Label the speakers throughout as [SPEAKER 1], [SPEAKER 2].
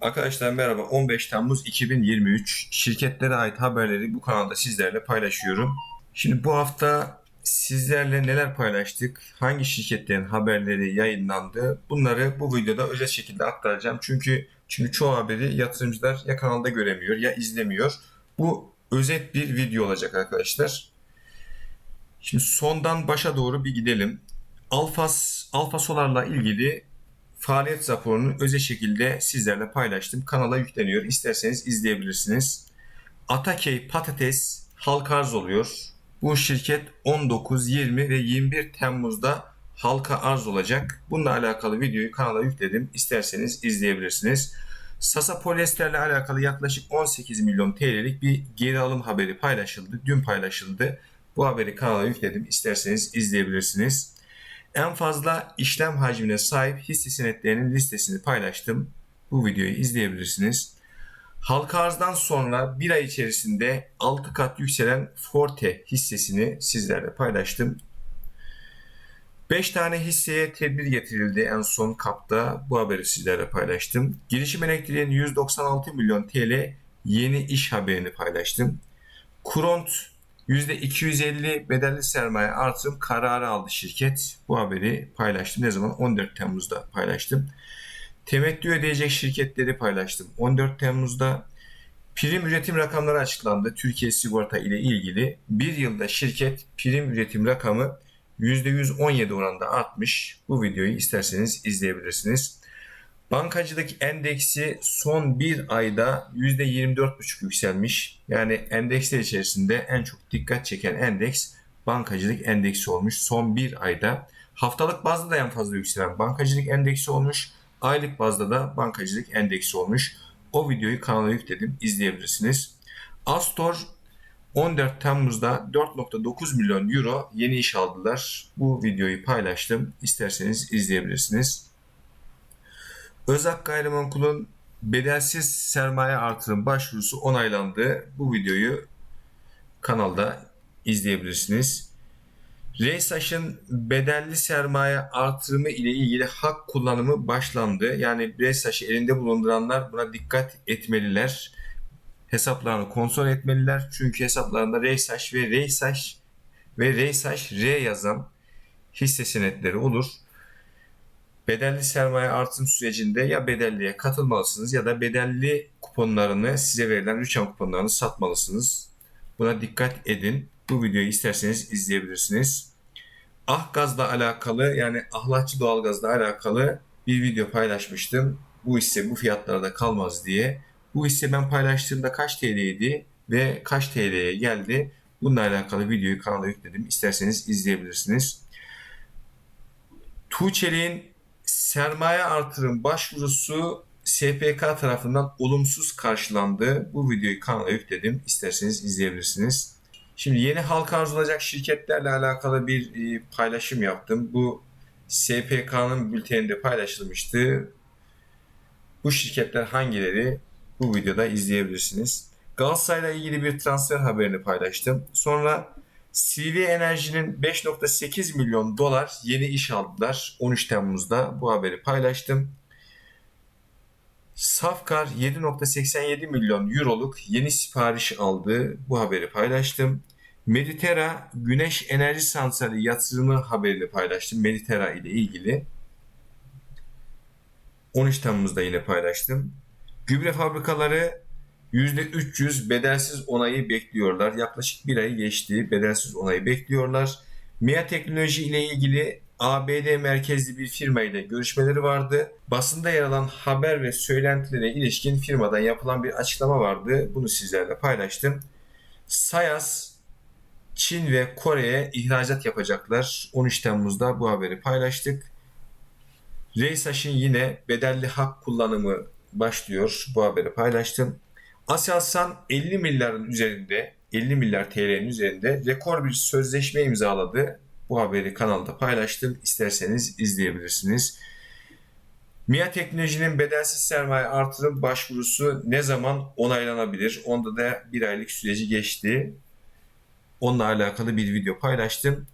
[SPEAKER 1] Arkadaşlar merhaba. 15 Temmuz 2023 şirketlere ait haberleri bu kanalda sizlerle paylaşıyorum. Şimdi bu hafta sizlerle neler paylaştık? Hangi şirketlerin haberleri yayınlandı? Bunları bu videoda özel şekilde aktaracağım. Çünkü çünkü çoğu haberi yatırımcılar ya kanalda göremiyor ya izlemiyor. Bu özet bir video olacak arkadaşlar. Şimdi sondan başa doğru bir gidelim. Alfas, Alfa Solar'la ilgili faaliyet raporunu özel şekilde sizlerle paylaştım. Kanala yükleniyor. İsterseniz izleyebilirsiniz. Atakey Patates halka arz oluyor. Bu şirket 19, 20 ve 21 Temmuz'da halka arz olacak. Bununla alakalı videoyu kanala yükledim. İsterseniz izleyebilirsiniz. Sasa Polyester'le alakalı yaklaşık 18 milyon TL'lik bir geri alım haberi paylaşıldı. Dün paylaşıldı. Bu haberi kanala yükledim. İsterseniz izleyebilirsiniz. En fazla işlem hacmine sahip hisse senetlerinin listesini paylaştım. Bu videoyu izleyebilirsiniz. Halka arzdan sonra bir ay içerisinde 6 kat yükselen Forte hissesini sizlerle paylaştım. 5 tane hisseye tedbir getirildi en son kapta. Bu haberi sizlerle paylaştım. Girişim Elektriğin 196 milyon TL yeni iş haberini paylaştım. Kuront %250 bedelli sermaye artırım kararı aldı şirket. Bu haberi paylaştım. Ne zaman? 14 Temmuz'da paylaştım. Temettü ödeyecek şirketleri paylaştım. 14 Temmuz'da prim üretim rakamları açıklandı. Türkiye Sigorta ile ilgili. Bir yılda şirket prim üretim rakamı %117 oranında artmış. Bu videoyu isterseniz izleyebilirsiniz. Bankacılık endeksi son bir ayda %24,5 yükselmiş. Yani endeksler içerisinde en çok dikkat çeken endeks bankacılık endeksi olmuş son bir ayda. Haftalık bazda da en fazla yükselen bankacılık endeksi olmuş. Aylık bazda da bankacılık endeksi olmuş. O videoyu kanala yükledim izleyebilirsiniz. Astor 14 Temmuz'da 4.9 milyon euro yeni iş aldılar. Bu videoyu paylaştım. İsterseniz izleyebilirsiniz. Özak Gayrimenkul'un bedelsiz sermaye artırım başvurusu onaylandı. Bu videoyu kanalda izleyebilirsiniz. Reysaş'ın bedelli sermaye artırımı ile ilgili hak kullanımı başlandı. Yani Reysaş'ı elinde bulunduranlar buna dikkat etmeliler. Hesaplarını kontrol etmeliler. Çünkü hesaplarında Reysaş ve Reysaş ve Reysaş R yazan hisse senetleri olur bedelli sermaye artım sürecinde ya bedelliye katılmalısınız ya da bedelli kuponlarını size verilen rüçhan kuponlarını satmalısınız. Buna dikkat edin. Bu videoyu isterseniz izleyebilirsiniz. Ah gazla alakalı yani ahlatçı doğalgazla alakalı bir video paylaşmıştım. Bu hisse bu fiyatlarda kalmaz diye. Bu hisse ben paylaştığımda kaç TL'ydi ve kaç TL'ye geldi? Bununla alakalı videoyu kanala yükledim. İsterseniz izleyebilirsiniz. Tuğçelik'in sermaye artırım başvurusu SPK tarafından olumsuz karşılandı. Bu videoyu kanala yükledim. İsterseniz izleyebilirsiniz. Şimdi yeni halka arz olacak şirketlerle alakalı bir e, paylaşım yaptım. Bu SPK'nın bülteninde paylaşılmıştı. Bu şirketler hangileri? Bu videoda izleyebilirsiniz. Galatasaray'la ilgili bir transfer haberini paylaştım. Sonra CV Enerji'nin 5.8 milyon dolar yeni iş aldılar. 13 Temmuz'da bu haberi paylaştım. Safkar 7.87 milyon euroluk yeni sipariş aldı. Bu haberi paylaştım. Meditera güneş enerji santrali yatırımı haberini paylaştım. Meditera ile ilgili. 13 Temmuz'da yine paylaştım. Gübre fabrikaları %300 bedelsiz onayı bekliyorlar. Yaklaşık bir ay geçti. Bedelsiz onayı bekliyorlar. MIA Teknoloji ile ilgili ABD merkezli bir firma ile görüşmeleri vardı. Basında yer alan haber ve söylentilere ilişkin firmadan yapılan bir açıklama vardı. Bunu sizlerle paylaştım. Sayas Çin ve Kore'ye ihracat yapacaklar. 13 Temmuz'da bu haberi paylaştık. Reysaş'ın yine bedelli hak kullanımı başlıyor. Bu haberi paylaştım. Aselsan 50 milyarın üzerinde 50 milyar TL'nin üzerinde rekor bir sözleşme imzaladı. Bu haberi kanalda paylaştım. İsterseniz izleyebilirsiniz. MIA Teknoloji'nin bedelsiz sermaye artırım başvurusu ne zaman onaylanabilir? Onda da bir aylık süreci geçti. Onunla alakalı bir video paylaştım.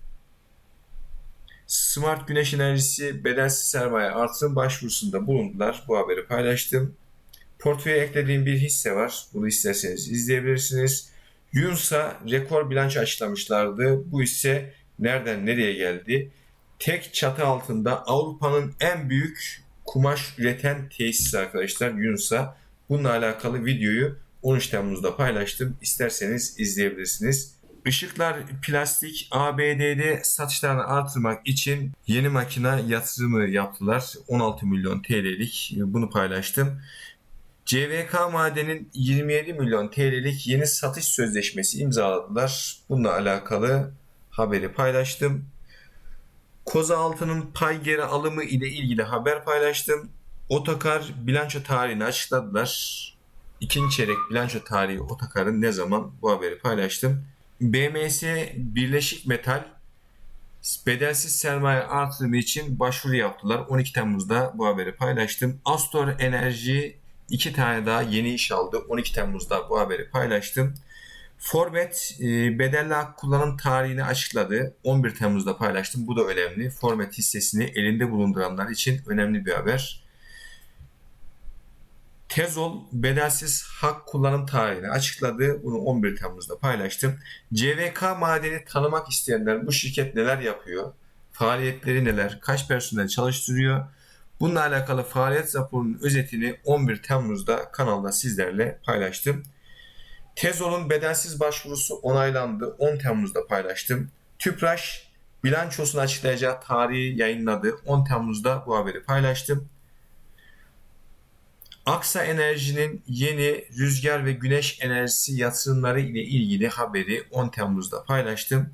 [SPEAKER 1] Smart Güneş Enerjisi bedelsiz sermaye artırım başvurusunda bulundular. Bu haberi paylaştım. Portföye eklediğim bir hisse var. Bunu isterseniz izleyebilirsiniz. Yunsa rekor bilanço açıklamışlardı. Bu hisse nereden nereye geldi? Tek çatı altında Avrupa'nın en büyük kumaş üreten tesisi arkadaşlar Yunsa. Bununla alakalı videoyu 13 Temmuz'da paylaştım. İsterseniz izleyebilirsiniz. Işıklar Plastik ABD'de satışlarını artırmak için yeni makine yatırımı yaptılar. 16 milyon TL'lik bunu paylaştım. CVK Maden'in 27 milyon TL'lik yeni satış sözleşmesi imzaladılar. Bununla alakalı haberi paylaştım. Koza Altı'nın pay geri alımı ile ilgili haber paylaştım. Otokar bilanço tarihini açıkladılar. İkinci çeyrek bilanço tarihi Otokar'ın ne zaman bu haberi paylaştım. BMS Birleşik Metal bedelsiz sermaye artırımı için başvuru yaptılar. 12 Temmuz'da bu haberi paylaştım. Astor Enerji iki tane daha yeni iş aldı. 12 Temmuz'da bu haberi paylaştım. Formet e, bedelli hak kullanım tarihini açıkladı. 11 Temmuz'da paylaştım. Bu da önemli. Formet hissesini elinde bulunduranlar için önemli bir haber. Tezol bedelsiz hak kullanım tarihini açıkladı. Bunu 11 Temmuz'da paylaştım. CVK madeni tanımak isteyenler bu şirket neler yapıyor? Faaliyetleri neler? Kaç personel çalıştırıyor? Bununla alakalı faaliyet raporunun özetini 11 Temmuz'da kanalda sizlerle paylaştım. Tezol'un bedelsiz başvurusu onaylandı. 10 Temmuz'da paylaştım. Tüpraş bilançosunu açıklayacağı tarihi yayınladı. 10 Temmuz'da bu haberi paylaştım. Aksa Enerji'nin yeni rüzgar ve güneş enerjisi yatırımları ile ilgili haberi 10 Temmuz'da paylaştım.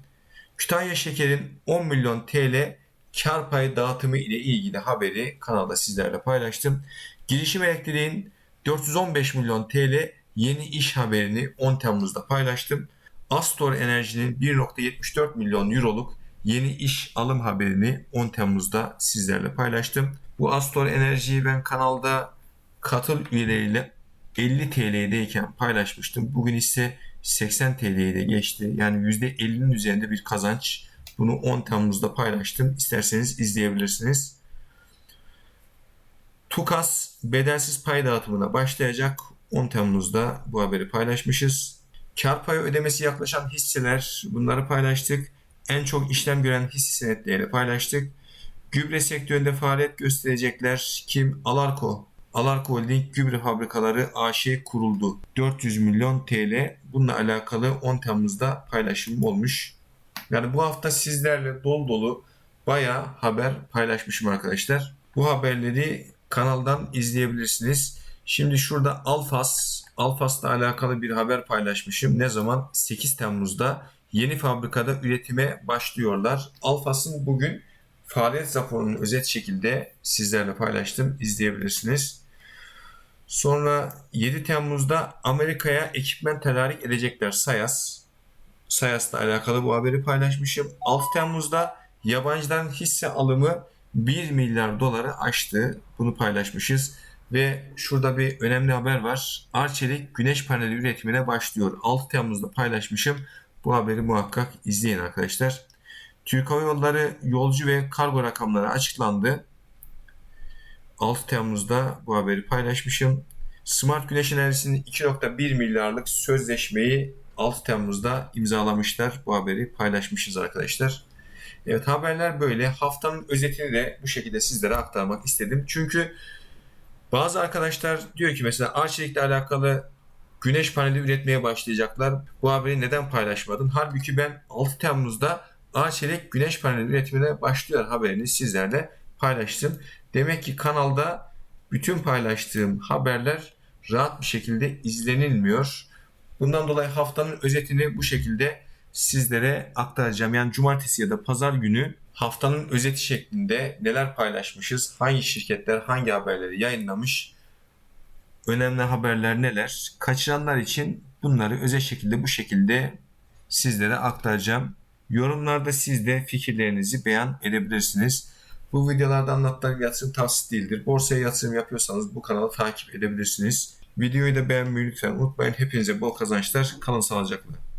[SPEAKER 1] Kütahya Şeker'in 10 milyon TL kar payı dağıtımı ile ilgili haberi kanalda sizlerle paylaştım. Girişim Elektriğin 415 milyon TL yeni iş haberini 10 Temmuz'da paylaştım. Astor Enerji'nin 1.74 milyon euroluk yeni iş alım haberini 10 Temmuz'da sizlerle paylaştım. Bu Astor Enerji'yi ben kanalda katıl üyeleriyle 50 TL'deyken paylaşmıştım. Bugün ise 80 TL'ye de geçti. Yani %50'nin üzerinde bir kazanç. Bunu 10 Temmuz'da paylaştım. İsterseniz izleyebilirsiniz. TUKAS bedelsiz pay dağıtımına başlayacak. 10 Temmuz'da bu haberi paylaşmışız. Kar payı ödemesi yaklaşan hisseler bunları paylaştık. En çok işlem gören hisse senetlerini paylaştık. Gübre sektöründe faaliyet gösterecekler kim? Alarko. Alarko Holding Gübre Fabrikaları AŞ kuruldu. 400 milyon TL. Bununla alakalı 10 Temmuz'da paylaşım olmuş. Yani bu hafta sizlerle dolu dolu bayağı haber paylaşmışım arkadaşlar. Bu haberleri kanaldan izleyebilirsiniz. Şimdi şurada Alfas, Alfas'la alakalı bir haber paylaşmışım. Ne zaman? 8 Temmuz'da yeni fabrikada üretime başlıyorlar. Alfas'ın bugün faaliyet raporunu özet şekilde sizlerle paylaştım. İzleyebilirsiniz. Sonra 7 Temmuz'da Amerika'ya ekipman tedarik edecekler Sayas. Sayas'la alakalı bu haberi paylaşmışım. 6 Temmuz'da yabancıdan hisse alımı 1 milyar doları aştı. Bunu paylaşmışız. Ve şurada bir önemli haber var. Arçelik güneş paneli üretimine başlıyor. 6 Temmuz'da paylaşmışım. Bu haberi muhakkak izleyin arkadaşlar. Türk Hava Yolları yolcu ve kargo rakamları açıklandı. 6 Temmuz'da bu haberi paylaşmışım. Smart Güneş Enerjisi'nin 2.1 milyarlık sözleşmeyi 6 Temmuz'da imzalamışlar. Bu haberi paylaşmışız arkadaşlar. Evet haberler böyle. Haftanın özetini de bu şekilde sizlere aktarmak istedim. Çünkü bazı arkadaşlar diyor ki mesela Arçelik'le alakalı güneş paneli üretmeye başlayacaklar. Bu haberi neden paylaşmadın? Halbuki ben 6 Temmuz'da Arçelik güneş paneli üretimine başlıyor haberini sizlerle paylaştım. Demek ki kanalda bütün paylaştığım haberler rahat bir şekilde izlenilmiyor. Bundan dolayı haftanın özetini bu şekilde sizlere aktaracağım. Yani cumartesi ya da pazar günü haftanın özeti şeklinde neler paylaşmışız, hangi şirketler hangi haberleri yayınlamış, önemli haberler neler, kaçıranlar için bunları özel şekilde bu şekilde sizlere aktaracağım. Yorumlarda siz de fikirlerinizi beyan edebilirsiniz. Bu videolarda anlattığım yatırım tavsiye değildir. Borsaya yatırım yapıyorsanız bu kanalı takip edebilirsiniz. Videoyu da beğenmeyi lütfen unutmayın. Hepinize bol kazançlar. Kalın sağlıcakla.